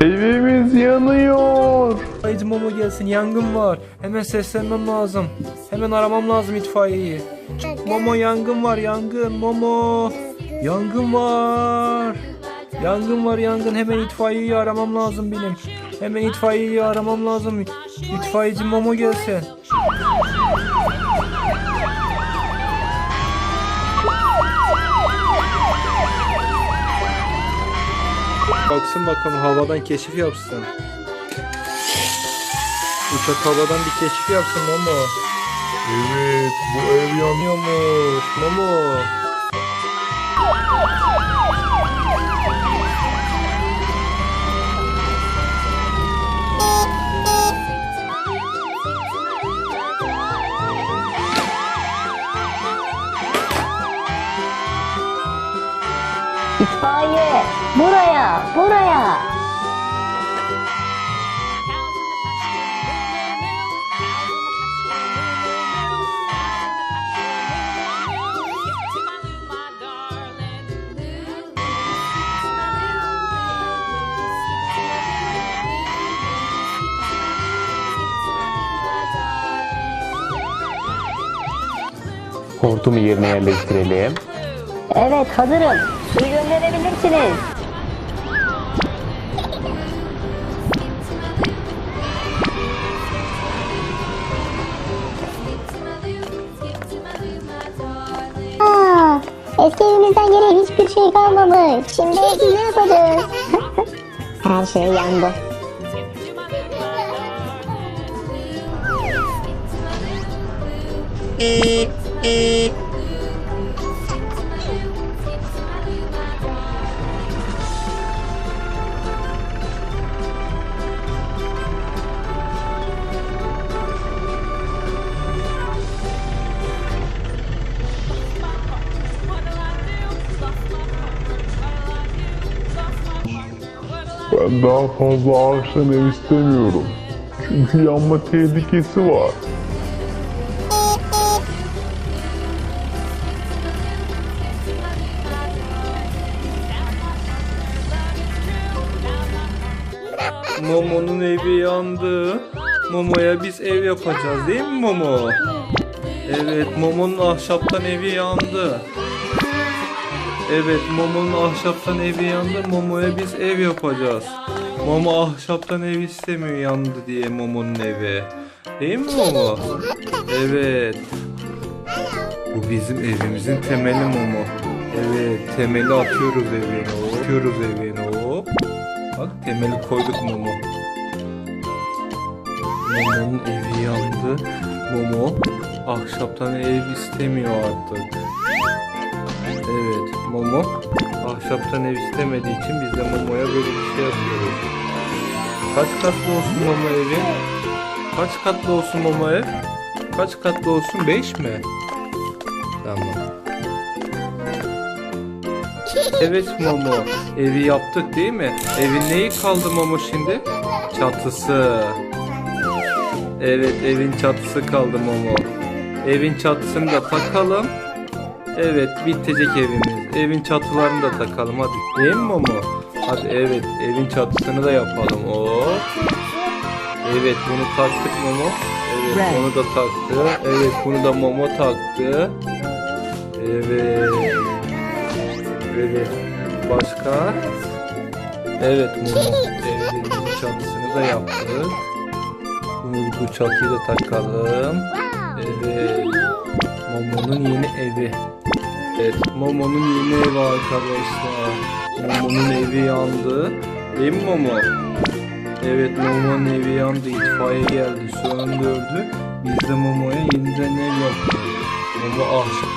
Evimiz yanıyor. İtfaiye Momo gelsin yangın var. Hemen seslenmem lazım. Hemen aramam lazım itfaiyeyi. Momo yangın var yangın Momo. Yangın var. Yangın var yangın hemen itfaiyeyi aramam lazım benim. Hemen itfaiyeyi aramam lazım. İtfaiyeci Momo gelsin. Baksın bakalım havadan keşif yapsın. Uçak havadan bir keşif yapsın Momo. Evet bu ev yanıyor. Yanıyormuş Momo. İtfaiye buraya buraya. Hortumu yerine yerleştirelim. Evet hazırım. Suyu gönderebilirsiniz. Eski evimizden geriye hiçbir şey kalmamış. Şimdi ne yapacağız? Her şey yandı. Ben daha fazla ağaçtan ev istemiyorum. Çünkü yanma tehlikesi var. Momo'nun evi yandı. Momo'ya biz ev yapacağız değil mi Momo? Evet Momo'nun ahşaptan evi yandı. Evet Momo'nun ahşaptan evi yandı. Momo'ya biz ev yapacağız. Momo ahşaptan ev istemiyor yandı diye Momo'nun evi. Değil mi Momo? Evet. Bu bizim evimizin temeli Momo. Evet temeli atıyoruz evine. Atıyoruz evine hop. Bak temeli koyduk Momo. Momo'nun evi yandı. Momo ahşaptan ev istemiyor artık. Evet Momo ahşaptan ev istemediği için biz de Momo'ya böyle bir şey yapıyoruz. Kaç katlı olsun Momo evi? Kaç katlı olsun Momo ev? Kaç katlı olsun? 5 mi? Tamam. Evet Momo. Evi yaptık değil mi? Evin neyi kaldı Momo şimdi? Çatısı. Evet evin çatısı kaldı Momo. Evin çatısını da takalım. Evet bitecek evimiz. Evin çatılarını da takalım hadi. Değil mi Momo? Hadi evet evin çatısını da yapalım. Hop. Evet bunu taktık Momo. Evet onu da taktı. Evet bunu da Momo taktı. Evet. Evet. Başka? Evet Momo. Evimizin çatısını da yaptık. Bunu, bu çatıyı da takalım. Evet. Momo'nun yeni evi. Evet. Momo'nun yeni evi arkadaşlar. Momo'nun evi yandı. Değil mi Momo? Evet Momo'nun evi yandı. İtfaiye geldi. Söndürdü. Biz de Momo'ya yeniden ev yaptık. Momo ahşap,